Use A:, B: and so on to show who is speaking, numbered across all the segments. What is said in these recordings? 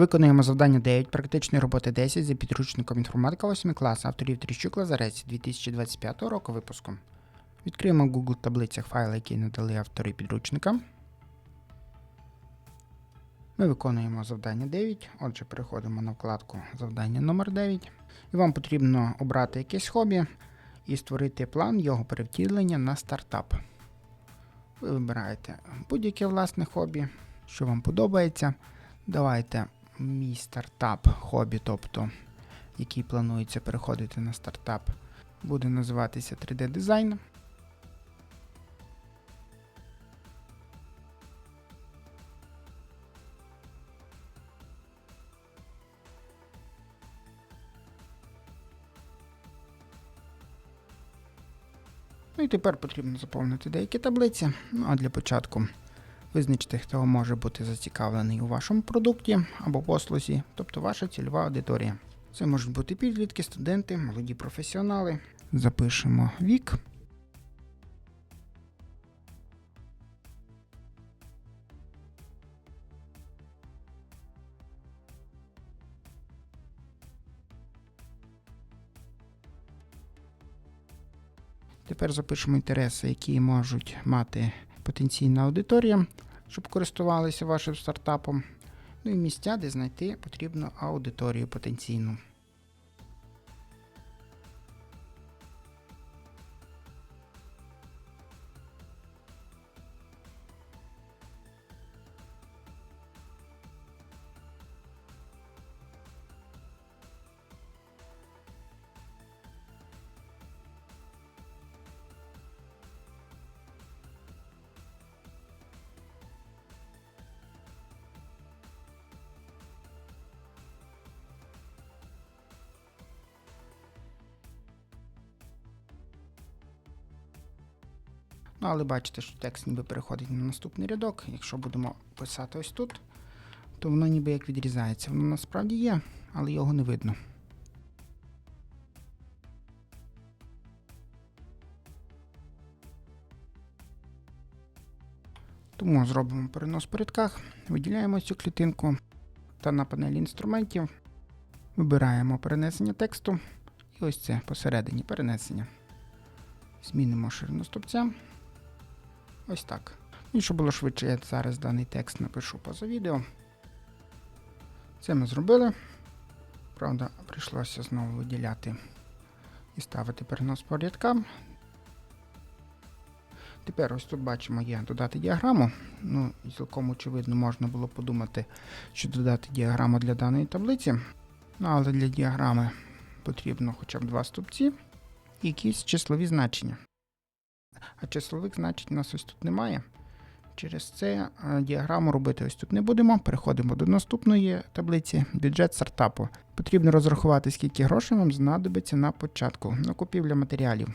A: Виконуємо завдання 9 практичної роботи 10 за підручником інформатика 8 клас авторів Тріщук Лазарець 2025 року випуску. Відкриємо в Google таблицях файли, які надали автори підручника. Ми виконуємо завдання 9. Отже, переходимо на вкладку завдання номер 9 І вам потрібно обрати якесь хобі і створити план його перевтілення на стартап. Ви вибираєте будь-яке власне хобі, що вам подобається. Давайте мій стартап хобі, тобто який планується переходити на стартап, буде називатися 3D дизайн. Ну і тепер потрібно заповнити деякі таблиці. Ну а для початку визначити, хто може бути зацікавлений у вашому продукті або послузі, тобто ваша цільова аудиторія. Це можуть бути підлітки, студенти, молоді професіонали. Запишемо вік. Тепер запишемо інтереси, які можуть мати потенційна аудиторія, щоб користувалися вашим стартапом. Ну і місця, де знайти потрібну аудиторію потенційну. Ну, але бачите, що текст ніби переходить на наступний рядок. Якщо будемо писати ось тут, то воно ніби як відрізається. Воно насправді є, але його не видно. Тому зробимо перенос по рядках, виділяємо цю клітинку та на панелі інструментів вибираємо перенесення тексту і ось це посередині перенесення. Змінимо ширину стопця. Ось так. І щоб було швидше, я зараз даний текст напишу поза відео. Це ми зробили. Правда, прийшлося знову виділяти і ставити перенос по рядкам. Тепер ось тут бачимо є додати діаграму. Ну, цілком очевидно, можна було подумати, що додати діаграму для даної таблиці. Ну, але для діаграми потрібно хоча б два стовпці і якісь числові значення. А числових значень у нас ось тут немає. Через це е, діаграму робити ось тут не будемо. Переходимо до наступної таблиці бюджет стартапу. Потрібно розрахувати, скільки грошей вам знадобиться на початку на купівля матеріалів.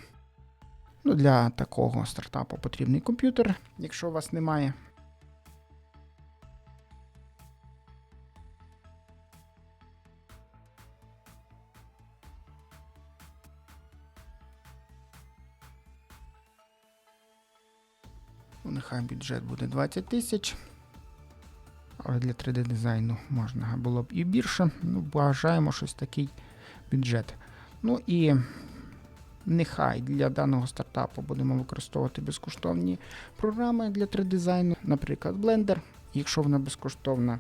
A: Ну, Для такого стартапу потрібний комп'ютер, якщо у вас немає. Нехай бюджет буде 20 тисяч. Але для 3D дизайну можна було б і більше. Ну, бажаємо щось такий бюджет. Ну і нехай для даного стартапу будемо використовувати безкоштовні програми для 3D дизайну, наприклад, Blender. Якщо вона безкоштовна,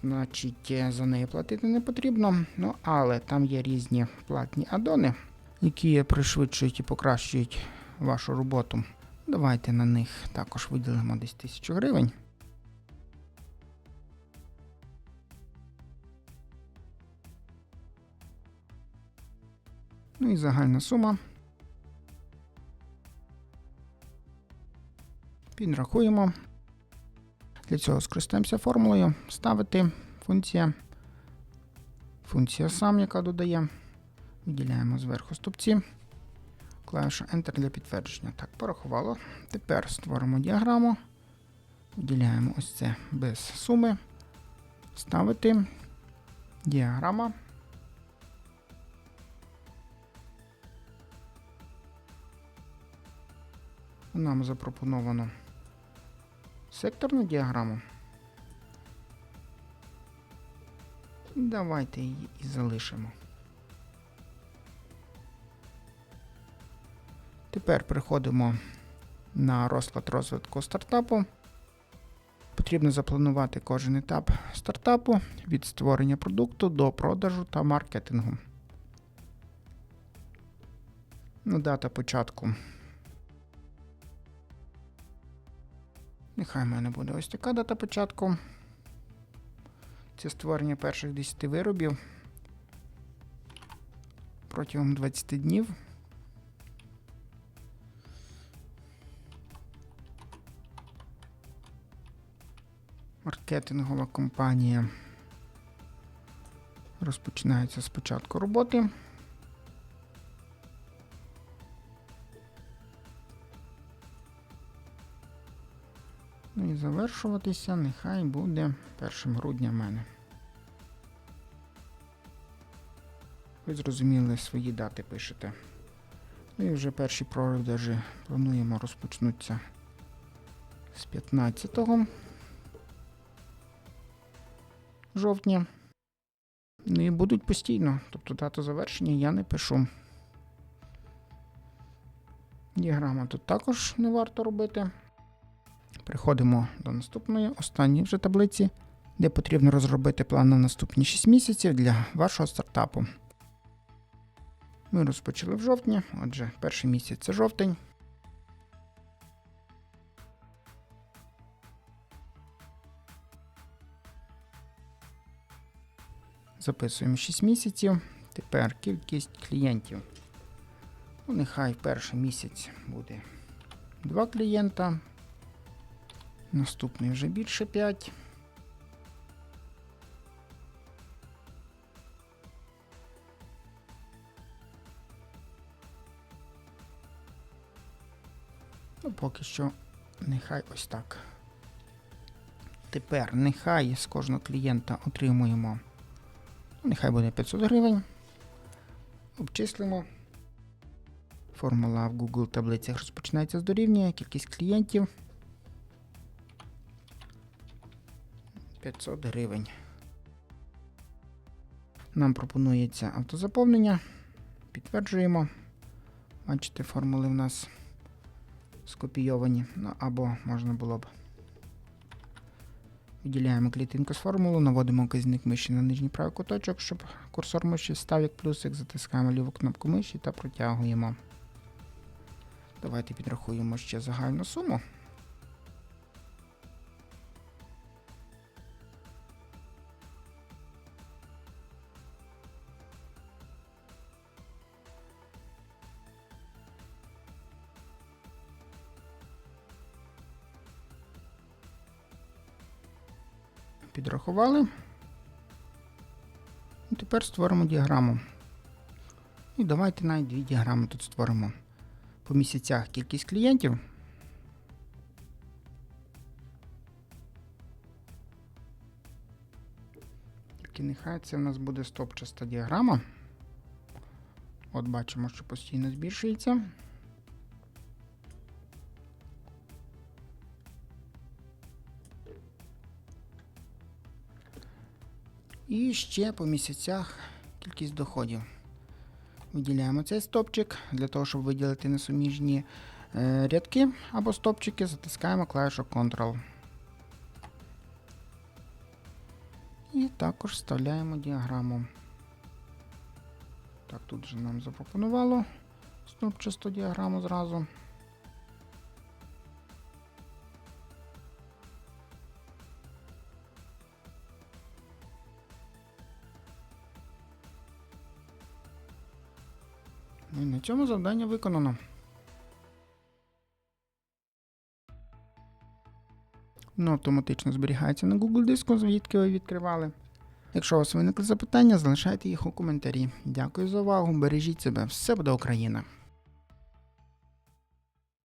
A: значить е, за неї платити не потрібно. Ну, але там є різні платні адони, які пришвидшують і покращують вашу роботу. Давайте на них також виділимо десь 1000 гривень. Ну і загальна сума. Підрахуємо. Для цього скористаємося формулою. Ставити функція. Функція сам, яка додає. Виділяємо зверху стопці. Клавіша Enter для підтвердження. Так, порахувало. Тепер створимо діаграму. Виділяємо ось це без суми. Ставити. Діаграма. Нам запропоновано секторну діаграму. Давайте її і залишимо. Тепер переходимо на розклад розвитку стартапу. Потрібно запланувати кожен етап стартапу від створення продукту до продажу та маркетингу. Ну, дата початку. Нехай в мене буде ось така дата початку. Це створення перших 10 виробів протягом 20 днів. Маркетингова компанія розпочинається з початку роботи. Ну і завершуватися нехай буде 1 грудня в мене. Ви зрозуміли свої дати пишете. Ну і вже перші продажі плануємо розпочнуться з 15 жовтня. Ну і будуть постійно. Тобто дату завершення я не пишу. Діаграма тут також не варто робити. Переходимо до наступної, останньої вже таблиці, де потрібно розробити план на наступні 6 місяців для вашого стартапу. Ми розпочали в жовтні, отже, перший місяць це жовтень. Записуємо 6 місяців. Тепер кількість клієнтів. Ну, нехай перший місяць буде 2 клієнта. Наступний вже більше 5. Ну, поки що нехай ось так. Тепер нехай з кожного клієнта отримуємо. Ну, Нехай буде 500 гривень. Обчислимо. Формула в Google таблицях розпочинається з дорівнює, кількість клієнтів. 500 гривень. Нам пропонується автозаповнення. Підтверджуємо. Бачите, формули в нас скопійовані. Ну, або можна було б. Виділяємо клітинку з формулу, наводимо казник миші на нижній правий куточок, щоб курсор миші став як плюсик, затискаємо ліву кнопку миші та протягуємо. Давайте підрахуємо ще загальну суму. Підрахували. І тепер створимо діаграму. І давайте навіть дві діаграми тут створимо. По місяцях кількість клієнтів. Тільки нехай це в нас буде стопчаста діаграма. От бачимо, що постійно збільшується. І ще по місяцях кількість доходів. Виділяємо цей стопчик. Для того, щоб виділити несуміжні е, рядки або стопчики, затискаємо клавішу Ctrl. І також вставляємо діаграму. Так, тут же нам запропонувало стопчасту діаграму зразу. І на цьому завдання виконано. Воно автоматично зберігається на Google диску, звідки ви відкривали. Якщо у вас виникли запитання, залишайте їх у коментарі. Дякую за увагу, бережіть себе, все буде Україна!